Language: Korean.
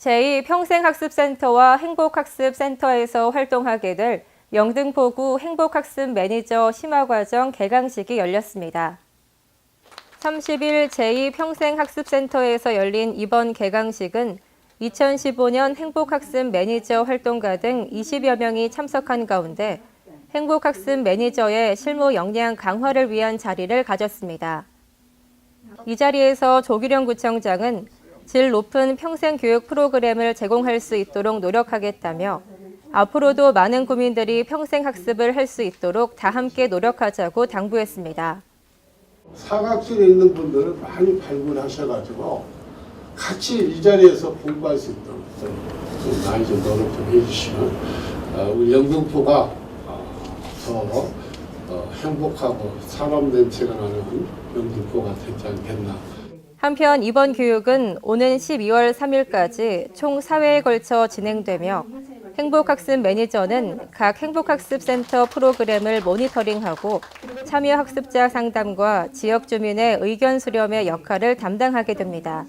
제2평생학습센터와 행복학습센터에서 활동하게 될 영등포구 행복학습 매니저 심화과정 개강식이 열렸습니다. 30일 제2평생학습센터에서 열린 이번 개강식은 2015년 행복학습 매니저 활동가 등 20여 명이 참석한 가운데 행복학습 매니저의 실무 역량 강화를 위한 자리를 가졌습니다. 이 자리에서 조규령 구청장은 질 높은 평생 교육 프로그램을 제공할 수 있도록 노력하겠다며 앞으로도 많은 구민들이 평생 학습을 할 수 있도록 다 함께 노력하자고 당부했습니다. 사각지에 있는 분들을 많이 발굴하셔가지고 같이 이 자리에서 공부할 수 있도록 좀, 좀 많이 좀 노력 좀 해주시면 어, 우리 영등포가 어, 더 어, 행복하고 사람 냄새가 나는 영등포가 되지 않겠나. 한편 이번 교육은 오는 12월 3일까지 총 4회에 걸쳐 진행되며 행복학습 매니저는 각 행복학습센터 프로그램을 모니터링하고 참여 학습자 상담과 지역 주민의 의견 수렴의 역할을 담당하게 됩니다.